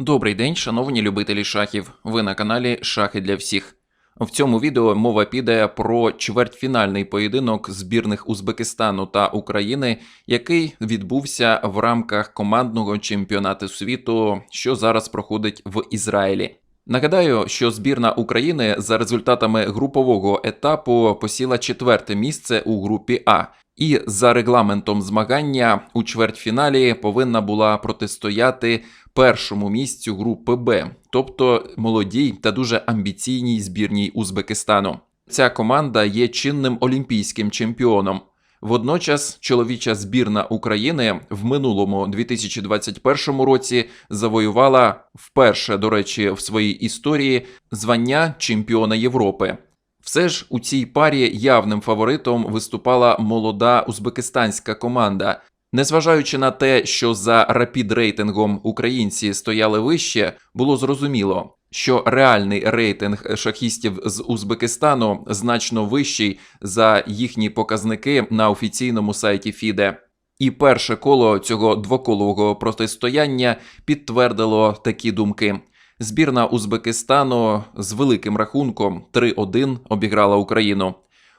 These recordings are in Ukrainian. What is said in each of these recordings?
Добрий день, шановні любителі шахів. Ви на каналі Шахи для всіх. В цьому відео мова піде про чвертьфінальний поєдинок збірних Узбекистану та України, який відбувся в рамках командного чемпіонату світу, що зараз проходить в Ізраїлі. Нагадаю, що збірна України за результатами групового етапу посіла четверте місце у групі А, і за регламентом змагання у чвертьфіналі повинна була протистояти першому місцю групи Б, тобто молодій та дуже амбіційній збірній Узбекистану. Ця команда є чинним олімпійським чемпіоном. Водночас чоловіча збірна України в минулому 2021 році завоювала вперше, до речі, в своїй історії звання чемпіона Європи. Все ж у цій парі явним фаворитом виступала молода узбекистанська команда. Незважаючи на те, що за рапід рейтингом українці стояли вище, було зрозуміло, що реальний рейтинг шахістів з Узбекистану значно вищий за їхні показники на офіційному сайті FIDE. І перше коло цього двоколового протистояння підтвердило такі думки. Збірна Узбекистану з великим рахунком 3-1 обіграла Україну.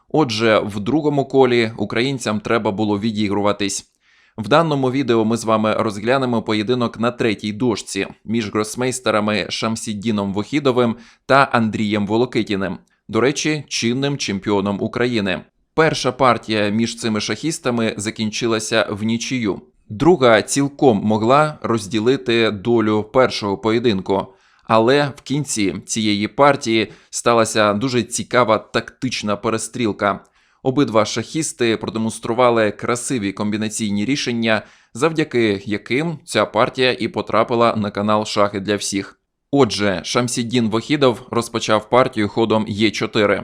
Отже, в другому колі українцям треба було відігруватись. В даному відео ми з вами розглянемо поєдинок на третій дошці між гросмейстерами Шамсіддіном Вохідовим та Андрієм Волокитіним, до речі, чинним чемпіоном України. Перша партія між цими шахістами закінчилася в нічию. Друга цілком могла розділити долю першого поєдинку. Але в кінці цієї партії сталася дуже цікава тактична перестрілка. Обидва шахісти продемонстрували красиві комбінаційні рішення, завдяки яким ця партія і потрапила на канал Шахи для всіх. Отже, Шамсіддін Вохідов розпочав партію ходом Е4,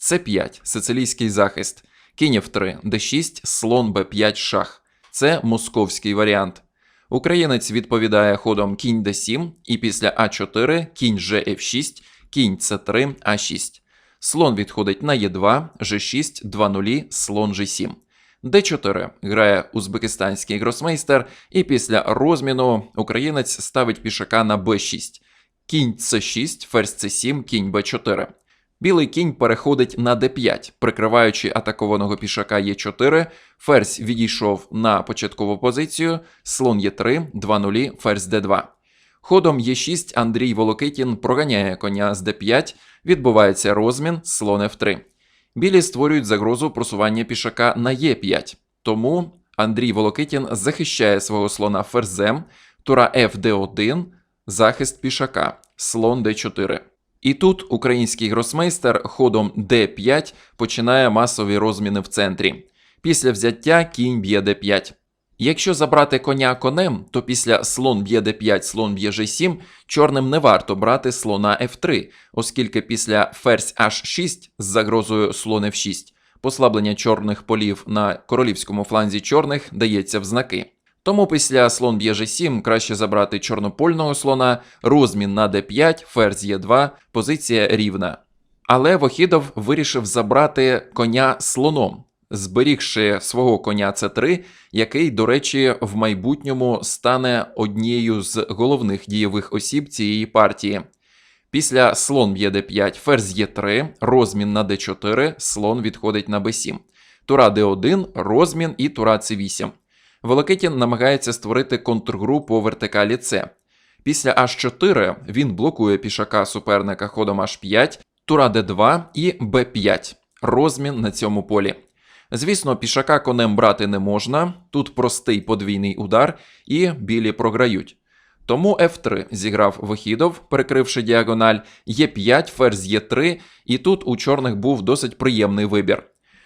С5 сицилійський захист, кінь F3, Д6, слон Б5 шах. Це московський варіант. Українець відповідає ходом кінь d7 і після А4 кінь Ж6, кінь С3, А6. Слон відходить на Е2, Ж6, 2 нулі, слон Ж7. Д4 грає узбекистанський гросмейстер, і після розміну українець ставить пішака на Б6. Кінь С6, ферзь С7, кінь Б4. Білий кінь переходить на d5, прикриваючи атакованого пішака Е4, ферзь відійшов на початкову позицію, слон Е3, 2 нулі, ферзь d2. Ходом Е6 Андрій Волокитін проганяє коня з d5, відбувається розмін, слон F3. Білі створюють загрозу просування пішака на Е5. Тому Андрій Волокитін захищає свого слона ферзем, тура FD1, захист пішака, слон d4. І тут український гросмейстер ходом d5 починає масові розміни в центрі. Після взяття кінь б'є d5. Якщо забрати коня конем, то після слон б'є d5, слон б'є g7, чорним не варто брати слона f3, оскільки після ферзь h6 з загрозою слон f6 послаблення чорних полів на королівському фланзі чорних дається в знаки. Тому після слон б'є g7 краще забрати чорнопольного слона, розмін на d5, ферзь e2, позиція рівна. Але Вохідов вирішив забрати коня слоном, зберігши свого коня c3, який, до речі, в майбутньому стане однією з головних дієвих осіб цієї партії. Після слон б'є d5, ферзь e3, розмін на d4, слон відходить на b7. Тура d1, розмін і тура c8. Волокитін намагається створити контргру по вертикалі С. Після H4 він блокує пішака суперника ходом H5, тура d2 і b5. Розмін на цьому полі. Звісно, пішака конем брати не можна, тут простий подвійний удар, і білі програють. Тому F3 зіграв Вохідов, перекривши діагональ, Е5, ферзь Е3, і тут у чорних був досить приємний вибір.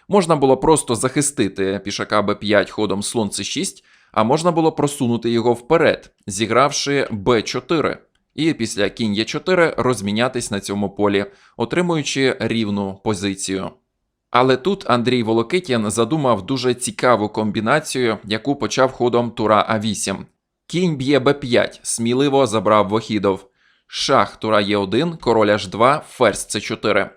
Можна було просто захистити пішака Б5 ходом слон С6, а можна було просунути його вперед, зігравши Б4, і після кінь Е4 розмінятись на цьому полі, отримуючи рівну позицію. Але тут Андрій Волокитін задумав дуже цікаву комбінацію, яку почав ходом тура А8. Кінь б'є Б5, сміливо забрав Вохідов. Шах тура Е1, король H2, ферзь С4.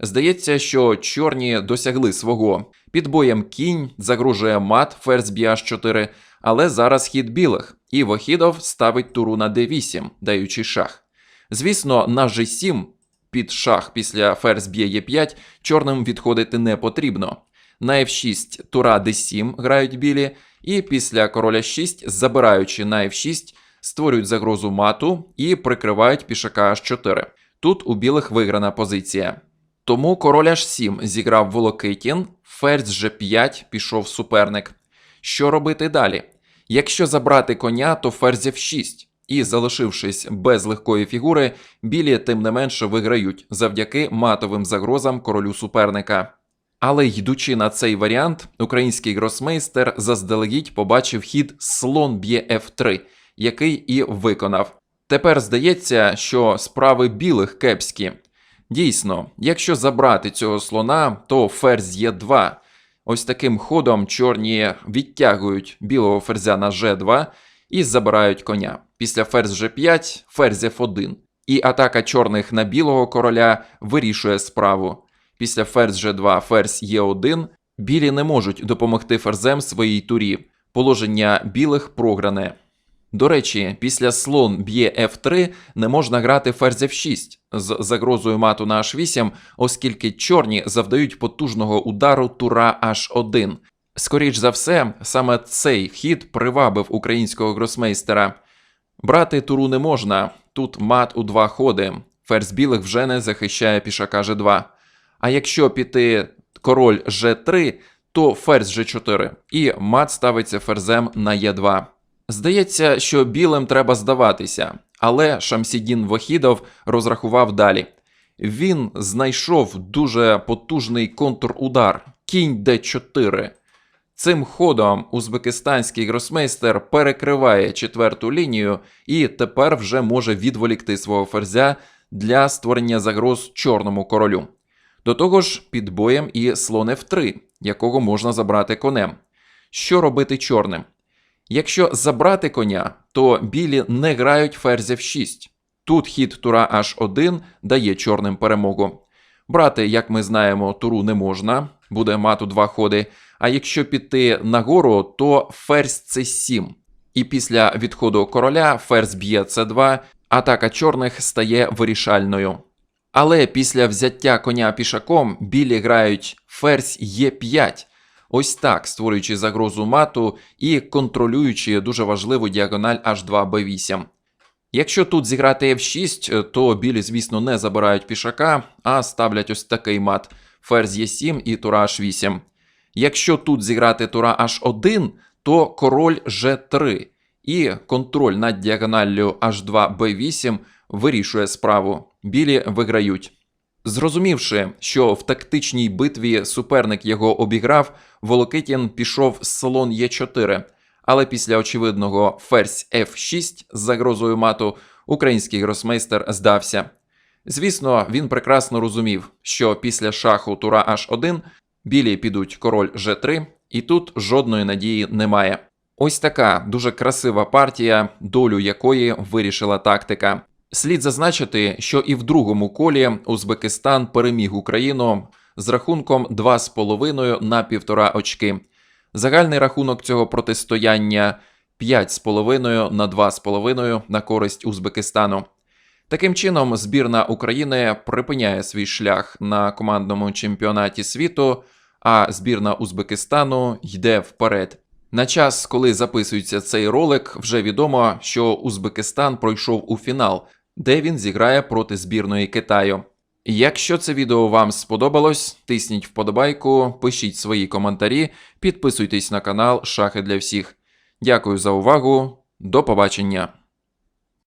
Здається, що чорні досягли свого. Під боєм кінь загрожує мат, ферзь б'є H4, Але зараз хід білих, і Вохідов ставить туру на d8, даючи шах. Звісно, на g7 під шах після ферзь б'є e5 чорним відходити не потрібно. На f6 тура d7 грають білі, і після короля 6, забираючи на f6, створюють загрозу мату і прикривають пішака h4. Тут у білих виграна позиція. Тому король h7 зіграв Волокитін, ферзь g5 пішов суперник. Що робити далі? Якщо забрати коня, то ферзь f6. І, залишившись без легкої фігури, білі тим не менше виграють завдяки матовим загрозам королю суперника. Але йдучи на цей варіант, український гросмейстер заздалегідь побачив хід слон б'є f3, який і виконав. Тепер здається, що справи білих кепські. Дійсно, якщо забрати цього слона, то ферзь є 2. Ось таким ходом чорні відтягують білого ферзя на g2 і забирають коня. Після ферзь g5, ферзь f1. І атака чорних на білого короля вирішує справу. Після ферзь g2, ферзь e1 білі не можуть допомогти ферзем своїй турі. Положення білих програне. До речі, після слон б'є f3 не можна грати ферзь f6 з загрозою мату на h8, оскільки чорні завдають потужного удару тура h1. Скоріш за все, саме цей хід привабив українського гросмейстера. Брати туру не можна, тут мат у два ходи. Ферзь білих вже не захищає пішака g2. А якщо піти король g3, то ферзь g4, і мат ставиться ферзем на e2. Здається, що білим треба здаватися, але Шамсідін Вахідов розрахував далі. Він знайшов дуже потужний контрудар кінь d4. Цим ходом узбекистанський гросмейстер перекриває четверту лінію і тепер вже може відволікти свого ферзя для створення загроз чорному королю. До того ж, під боєм і слон f3, якого можна забрати конем. Що робити чорним? Якщо забрати коня, то білі не грають ферзь f6. Тут хід тура h1 дає чорним перемогу. Брати, як ми знаємо, туру не можна, буде мату два ходи. А якщо піти нагору, то ферзь c7. І після відходу короля ферзь б'є c2, атака чорних стає вирішальною. Але після взяття коня пішаком білі грають ферзь Е5, ось так створюючи загрозу мату і контролюючи дуже важливу діагональ H2B8. Якщо тут зіграти F6, то білі, звісно, не забирають пішака, а ставлять ось такий мат ферзь Е7 і тура H8. Якщо тут зіграти тура H1, то король G3, і контроль над діагоналлю H2B8 вирішує справу. Білі виграють. Зрозумівши, що в тактичній битві суперник його обіграв, Волокитін пішов з слон Е4, але після очевидного ферзь F6 з загрозою мату український гросмейстер здався. Звісно, він прекрасно розумів, що після шаху тура H1 білі підуть король G3, і тут жодної надії немає. Ось така дуже красива партія, долю якої вирішила тактика. Слід зазначити, що і в другому колі Узбекистан переміг Україну з рахунком 2,5 на 1,5 очки. Загальний рахунок цього протистояння 5,5 на 2,5 на користь Узбекистану. Таким чином, збірна України припиняє свій шлях на командному чемпіонаті світу, а збірна Узбекистану йде вперед. На час, коли записується цей ролик, вже відомо, що Узбекистан пройшов у фінал, де він зіграє проти збірної Китаю. Якщо це відео вам сподобалось, тисніть вподобайку, пишіть свої коментарі, підписуйтесь на канал Шахи для всіх. Дякую за увагу, до побачення!